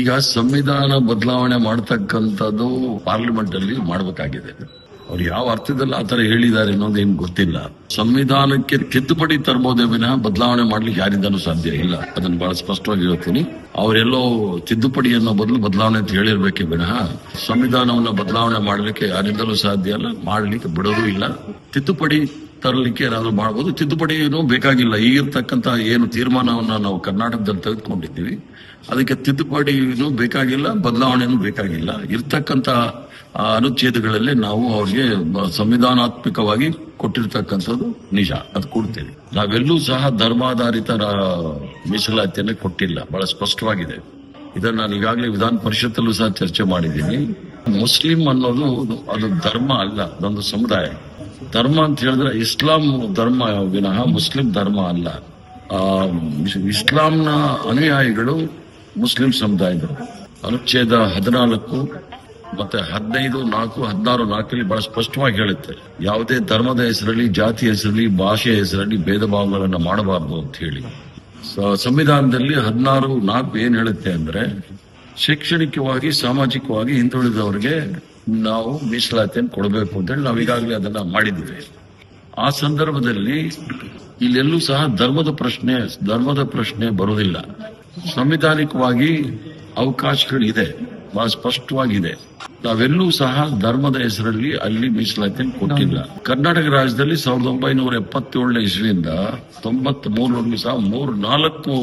ಈಗ ಸಂವಿಧಾನ ಬದಲಾವಣೆ ಮಾಡ್ತಕ್ಕಂಥದ್ದು ಪಾರ್ಲಿಮೆಂಟ್ ಅಲ್ಲಿ ಮಾಡಬೇಕಾಗಿದೆ. ಅವ್ರು ಯಾವ ಅರ್ಥದಲ್ಲಿ ಆತರ ಹೇಳಿದ್ದಾರೆ ಅನ್ನೋದು ಏನ್ ಗೊತ್ತಿಲ್ಲ. ಸಂವಿಧಾನಕ್ಕೆ ತಿದ್ದುಪಡಿ ತರಬಹುದೇ ವಿನಃ ಬದಲಾವಣೆ ಮಾಡ್ಲಿಕ್ಕೆ ಯಾರಿಂದನೂ ಸಾಧ್ಯ ಇಲ್ಲ. ಅದನ್ನ ಬಹಳ ಸ್ಪಷ್ಟವಾಗಿ ಹೇಳ್ತೀನಿ. ಅವರೆಲ್ಲೋ ತಿದ್ದುಪಡಿ ಅನ್ನೋ ಬದಲು ಬದಲಾವಣೆ ಅಂತ ಹೇಳಿರ್ಬೇಕೆ ವಿನಃ ಸಂವಿಧಾನವನ್ನ ಬದಲಾವಣೆ ಮಾಡ್ಲಿಕ್ಕೆ ಯಾರಿಂದಲೂ ಸಾಧ್ಯ ಇಲ್ಲ, ಮಾಡ್ಲಿಕ್ಕೆ ಬಿಡೋದು ಇಲ್ಲ. ತಿದ್ದುಪಡಿ ತರಲಿಕ್ಕೆ ಏನಾದರೂ ಮಾಡಬಹುದು ತಿದ್ದುಪಡಿ ಏನು ಬೇಕಾಗಿಲ್ಲ. ಈಗಿರ್ತಕ್ಕಂತ ಏನು ತೀರ್ಮಾನವನ್ನು ನಾವು ಕರ್ನಾಟಕದಲ್ಲಿ ತೆಗೆದುಕೊಂಡಿದ್ದೀವಿ. ಅದಕ್ಕೆ ತಿದ್ದುಪಡಿ ಏನು ಬೇಕಾಗಿಲ್ಲ, ಬದಲಾವಣೆನೂ ಬೇಕಾಗಿಲ್ಲ. ಇರ್ತಕ್ಕಂತ ಅನುಚ್ಛೇದಗಳಲ್ಲಿ ನಾವು ಅವ್ರಿಗೆ ಸಂವಿಧಾನಾತ್ಮಕವಾಗಿ ಕೊಟ್ಟಿರ್ತಕ್ಕಂಥದ್ದು ನಿಜ. ಅದು ಕೊಡ್ತೇವೆ. ನಾವೆಲ್ಲೂ ಸಹ ಧರ್ಮಾಧಾರಿತ ಮೀಸಲಾತಿಯನ್ನೇ ಕೊಟ್ಟಿಲ್ಲ. ಬಹಳ ಸ್ಪಷ್ಟವಾಗಿದೆ. ಇದನ್ನ ನಾನು ಈಗಾಗಲೇ ವಿಧಾನ ಪರಿಷತ್ತಲ್ಲೂ ಸಹ ಚರ್ಚೆ ಮಾಡಿದ್ದೀನಿ. ಮುಸ್ಲಿಂ ಅನ್ನೋದು ಅದು ಧರ್ಮ ಅಲ್ಲ, ಅದೊಂದು ಸಮುದಾಯ. ಧರ್ಮ ಅಂತ ಹೇಳಿದ್ರೆ ಇಸ್ಲಾಂ ಧರ್ಮ ವಿನಃ ಮುಸ್ಲಿಂ ಧರ್ಮ ಅಲ್ಲ. ಇಸ್ಲಾಂನ ಅನುಯಾಯಿಗಳು ಮುಸ್ಲಿಂ ಸಮುದಾಯಗಳು ಅನುಚ್ಛೇದ ಹದಿನಾಲ್ಕು ಮತ್ತೆ ಹದಿನೈದು, ನಾಲ್ಕು, ಹದಿನಾರು, ನಾಲ್ಕಲ್ಲಿ ಬಹಳ ಸ್ಪಷ್ಟವಾಗಿ ಹೇಳುತ್ತೆ. ಯಾವುದೇ ಧರ್ಮದ ಹೆಸರಲ್ಲಿ, ಜಾತಿ ಹೆಸರಲ್ಲಿ, ಭಾಷೆಯ ಹೆಸರಲ್ಲಿ ಭೇದ ಭಾವಗಳನ್ನು ಮಾಡಬಾರದು ಅಂತ ಹೇಳಿ. ಸಂವಿಧಾನದಲ್ಲಿ ಹದಿನಾರು, ನಾಲ್ಕು ಏನ್ ಹೇಳುತ್ತೆ ಅಂದ್ರೆ ಶೈಕ್ಷಣಿಕವಾಗಿ ಸಾಮಾಜಿಕವಾಗಿ ಹಿಂದುಳಿದವರಿಗೆ ನಾವು ಮೀಸಲಾತಿಯನ್ನು ಕೊಡಬೇಕು ಅಂತೇಳಿ ನಾವು ಈಗಾಗಲೇ ಅದನ್ನ ಮಾಡಿದ್ದೇವೆ. ಆ ಸಂದರ್ಭದಲ್ಲಿ ಇಲ್ಲೆಲ್ಲೂ ಸಹ ಧರ್ಮದ ಪ್ರಶ್ನೆ ಧರ್ಮದ ಪ್ರಶ್ನೆ ಬರುವುದಿಲ್ಲ. ಸಂವಿಧಾನಿಕವಾಗಿ ಅವಕಾಶಗಳಿದೆ ಬಹಳ ಸ್ಪಷ್ಟವಾಗಿದೆ. ನಾವೆಲ್ಲೂ ಸಹ ಧರ್ಮದ ಹೆಸರಲ್ಲಿ ಅಲ್ಲಿ ಮೀಸಲಾತಿಯನ್ನು ಕೊಟ್ಟಿಲ್ಲ. ಕರ್ನಾಟಕ ರಾಜ್ಯದಲ್ಲಿ ಸಾವಿರದ ಒಂಬೈನೂರ ಎಪ್ಪತ್ತೇಳನೇ ಇಸ್ವಿಯಿಂದ ತೊಂಬತ್ ಮೂರವರೆಗೂ ಸಹ ಮೂರು ನಾಲ್ಕು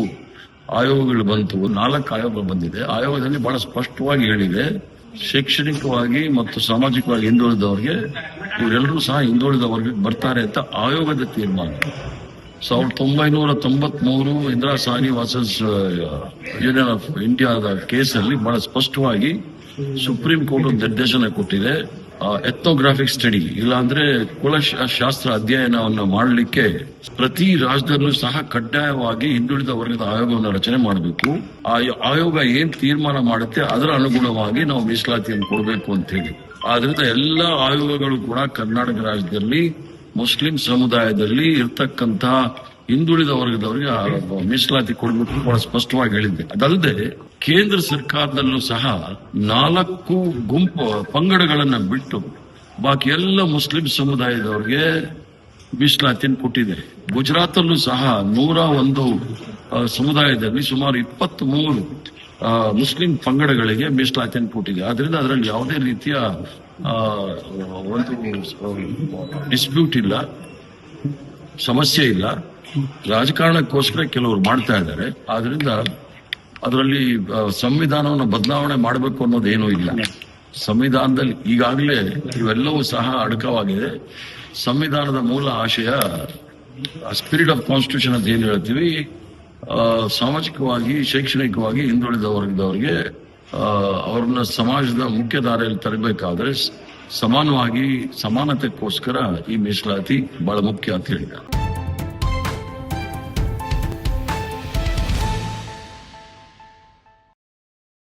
ಆಯೋಗಗಳು ಬಂತು ನಾಲ್ಕು ಆಯೋಗ ಬಂದಿದೆ. ಆಯೋಗದಲ್ಲಿ ಬಹಳ ಸ್ಪಷ್ಟವಾಗಿ ಹೇಳಿದೆ ಶೈಕ್ಷಣಿಕವಾಗಿ ಮತ್ತು ಸಾಮಾಜಿಕವಾಗಿ ಹಿಂದುಳಿದವರಿಗೆ, ಇವರೆಲ್ಲರೂ ಸಹ ಹಿಂದುಳಿದ ಬರ್ತಾರೆ ಅಂತ ಆಯೋಗದ ತೀರ್ಮಾನ. ಸಾವಿರದ ಒಂಬೈನೂರ ತೊಂಬತ್ ಮೂರು ಇಂದಿರಾ ಸಾನಿ ಯೂನಿಯನ್ ಆಫ್ ಇಂಡಿಯಾದ ಕೇಸಲ್ಲಿ ಬಹಳ ಸ್ಪಷ್ಟವಾಗಿ ಸುಪ್ರೀಂ ಕೋರ್ಟ್ ನಿರ್ದೇಶನ ಕೊಟ್ಟಿದೆ. ಎಥ್ನೋಗ್ರಾಫಿಕ್ ಸ್ಟಡಿ ಇಲ್ಲಾಂದ್ರೆ ಕುಲಶಾಸ್ತ್ರ ಅಧ್ಯಯನವನ್ನು ಮಾಡಲಿಕ್ಕೆ ಪ್ರತಿ ರಾಜ್ಯದಲ್ಲೂ ಸಹ ಕಡ್ಡಾಯವಾಗಿ ಹಿಂದುಳಿದ ವರ್ಗದ ಆಯೋಗವನ್ನು ರಚನೆ ಮಾಡಬೇಕು. ಆ ಆಯೋಗ ಏನ್ ತೀರ್ಮಾನ ಮಾಡುತ್ತೆ ಅದರ ಅನುಗುಣವಾಗಿ ನಾವು ಮೀಸಲಾತಿಯನ್ನು ಕೊಡಬೇಕು ಅಂತ ಹೇಳಿ. ಆದ್ರಿಂದ ಎಲ್ಲ ಆಯೋಗಗಳು ಕೂಡ ಕರ್ನಾಟಕ ರಾಜ್ಯದಲ್ಲಿ, ಮುಸ್ಲಿಂ ಸಮುದಾಯದಲ್ಲಿ ಇರ್ತಕ್ಕಂತಹ ಹಿಂದುಳಿದ ವರ್ಗದವರಿಗೆ ಮೀಸಲಾತಿ ಕೊಡಬೇಕು ಬಹಳ ಸ್ಪಷ್ಟವಾಗಿ ಹೇಳಿದ್ದೆ. ಅದಲ್ಲದೆ ಕೇಂದ್ರ ಸರ್ಕಾರದಲ್ಲೂ ಸಹ ನಾಲ್ಕು ಗುಂಪು ಪಂಗಡಗಳನ್ನು ಬಿಟ್ಟು ಬಾಕಿ ಎಲ್ಲ ಮುಸ್ಲಿಂ ಸಮುದಾಯದವರಿಗೆ ಮೀಸಲಾತಿಯನ್ನು ಕೊಟ್ಟಿದೆ ಗುಜರಾತಲ್ಲೂ ಸಹ ನೂರ ಒಂದು ಸಮುದಾಯದಲ್ಲಿ ಸುಮಾರು ಇಪ್ಪತ್ತ್ ಮೂರು ಮುಸ್ಲಿಂ ಪಂಗಡಗಳಿಗೆ ಮೀಸಲಾತಿಯನ್ನು ಕೊಟ್ಟಿದೆ ಆದ್ರಿಂದ ಅದರಲ್ಲಿ ಯಾವುದೇ ರೀತಿಯ ಒಂದು ಡಿಸ್ಪ್ಯೂಟ್ ಇಲ್ಲ, ಸಮಸ್ಯೆ ಇಲ್ಲ. ರಾಜಕಾರಣಕ್ಕೋಸ್ಕರ ಕೆಲವರು ಮಾಡ್ತಾ ಇದ್ದಾರೆ. ಆದ್ರಿಂದ ಅದರಲ್ಲಿ ಸಂವಿಧಾನವನ್ನು ಬದಲಾವಣೆ ಮಾಡಬೇಕು ಅನ್ನೋದೇನೂ ಇಲ್ಲ. ಸಂವಿಧಾನದಲ್ಲಿ ಈಗಾಗಲೇ ಇವೆಲ್ಲವೂ ಸಹ ಅಡಕವಾಗಿದೆ. ಸಂವಿಧಾನದ ಮೂಲ ಆಶಯ ಸ್ಪಿರಿಟ್ ಆಫ್ ಕಾನ್ಸ್ಟಿಟ್ಯೂಷನ್ ಅಂತ ಏನು ಹೇಳ್ತೀವಿ ಸಾಮಾಜಿಕವಾಗಿ, ಶೈಕ್ಷಣಿಕವಾಗಿ ಹಿಂದುಳಿದ ವರ್ಗದವರಿಗೆ ಅವ್ರನ್ನ ಸಮಾಜದ ಮುಖ್ಯಧಾರೆಯಲ್ಲಿ ತರಬೇಕಾದ್ರೆ ಸಮಾನವಾಗಿ, ಸಮಾನತೆಗೋಸ್ಕರ ಈ ಮೀಸಲಾತಿ ಬಹಳ ಮುಖ್ಯ ಅಂತ ಹೇಳಿದ್ದಾರೆ.